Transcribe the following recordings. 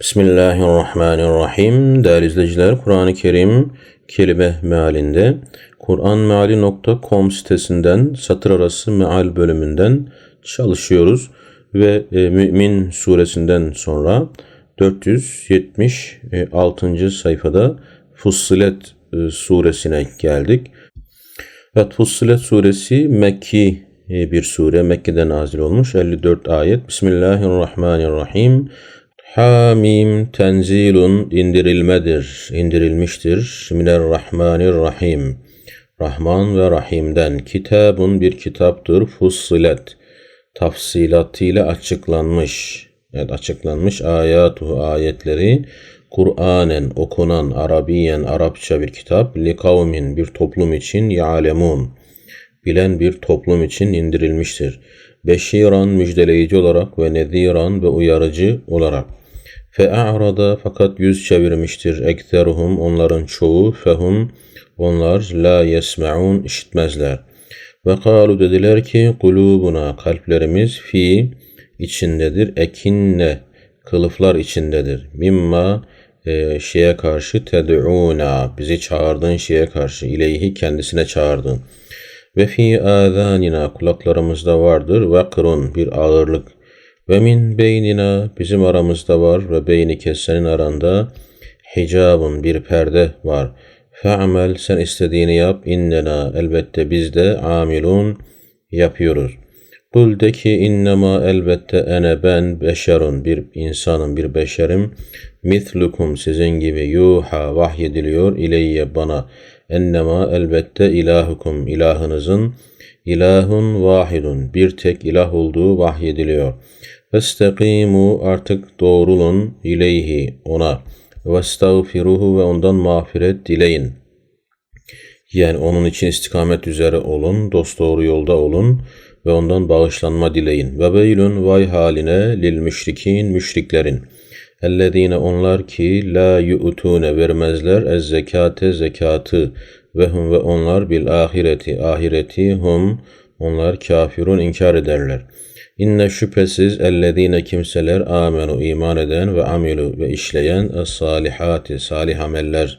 Bismillahirrahmanirrahim. Değerli izleyiciler, Kur'an-ı Kerim kelime mealinde Kur'anmeali.com sitesinden satır arası meal bölümünden çalışıyoruz ve e, Mümin suresinden sonra 476. sayfada Fussilet e, suresine geldik. Evet Fussilet suresi Mekki e, bir sure. Mekke'de nazil olmuş. 54 ayet. Bismillahirrahmanirrahim. Hamim tenzilun indirilmedir, indirilmiştir. Minerrahmanirrahim. Rahman ve Rahim'den. Kitabun bir kitaptır. Fussilet. Tafsilatıyla açıklanmış. Evet açıklanmış ayatuhu ayetleri. Kur'anen okunan Arabiyen Arapça bir kitap. Li kavmin bir toplum için ya'lemun. Bilen bir toplum için indirilmiştir. Beşiran müjdeleyici olarak ve nediran ve uyarıcı olarak. Fe'a'rada fakat yüz çevirmiştir ekteruhum onların çoğu fehum onlar la yesme'un işitmezler. Ve kalu dediler ki kulubuna kalplerimiz fi içindedir ekinne kılıflar içindedir. Mimma e, şeye karşı ted'una bizi çağırdığın şeye karşı ileyhi kendisine çağırdın. Ve fi azanina kulaklarımızda vardır vakrun bir ağırlık ve min beynina bizim aramızda var ve beyni kessenin aranda hicabın bir perde var. Fe'amel sen istediğini yap innena elbette biz de amilun yapıyoruz. Kul de ki innema elbette ene ben beşerun bir insanım bir beşerim. Mithlukum sizin gibi yuha vahyediliyor ileyye bana. Ennema elbette ilahukum ilahınızın ilahun vahidun bir tek ilah olduğu vahyediliyor. Festakimu artık doğrulun ileyhi ona. Vestağfiruhu ve ondan mağfiret dileyin. Yani onun için istikamet üzere olun, dost doğru yolda olun ve ondan bağışlanma dileyin. Ve beylün vay haline lil müşrikin müşriklerin. Ellezine onlar ki la yu'tune vermezler ez zekate zekatı ve hum ve onlar bil ahireti ahireti hum onlar kafirun inkar ederler. İnne şüphesiz ellezine kimseler amenu iman eden ve amilu ve işleyen es salihati salih ameller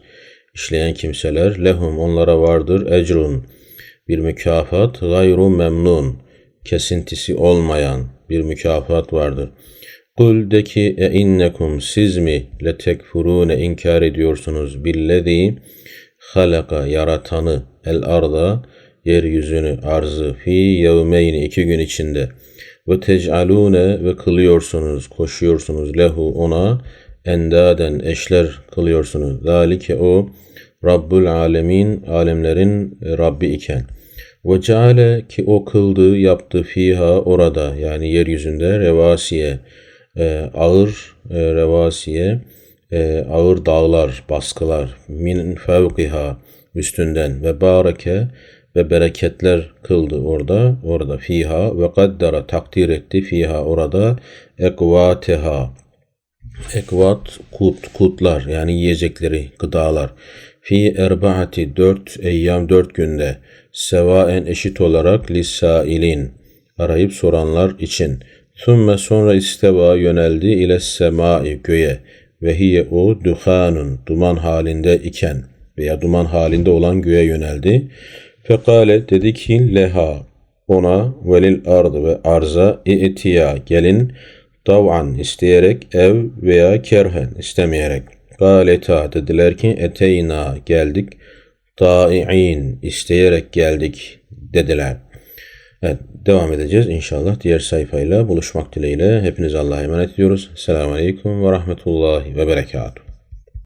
işleyen kimseler lehum onlara vardır ecrun bir mükafat gayru memnun kesintisi olmayan bir mükafat vardır. Kul de ki e innekum siz mi le tekfurune inkar ediyorsunuz billezî halaka yaratanı el arda yeryüzünü arzı fi yevmeyni iki gün içinde ve tec'alune ve kılıyorsunuz, koşuyorsunuz lehu ona endaden eşler kılıyorsunuz. Zalike o Rabbul alemin alemlerin Rabbi iken. Ve ceale ki o kıldı yaptı fiha orada yani yeryüzünde revasiye e, ağır e, revasiye e, ağır dağlar baskılar min fevkiha üstünden ve bareke ve bereketler kıldı orada. Orada fiha ve kaddara takdir etti fiha orada ekvateha ekvat kut kutlar yani yiyecekleri gıdalar fi erbaati dört eyyam dört günde sevaen eşit olarak lissailin arayıp soranlar için Thumme sonra isteva yöneldi ile semai göğe ve hiye o duhanun duman halinde iken veya duman halinde olan göğe yöneldi. Fekale dedi ki leha ona velil ardı ve arza i'tiya gelin dav'an isteyerek ev veya kerhen istemeyerek. Galeta dediler ki eteyna geldik ta'i'in isteyerek geldik dediler. Evet devam edeceğiz inşallah diğer sayfayla buluşmak dileğiyle. Hepiniz Allah'a emanet ediyoruz. Selamun Aleyküm ve Rahmetullahi ve Berekatuhu.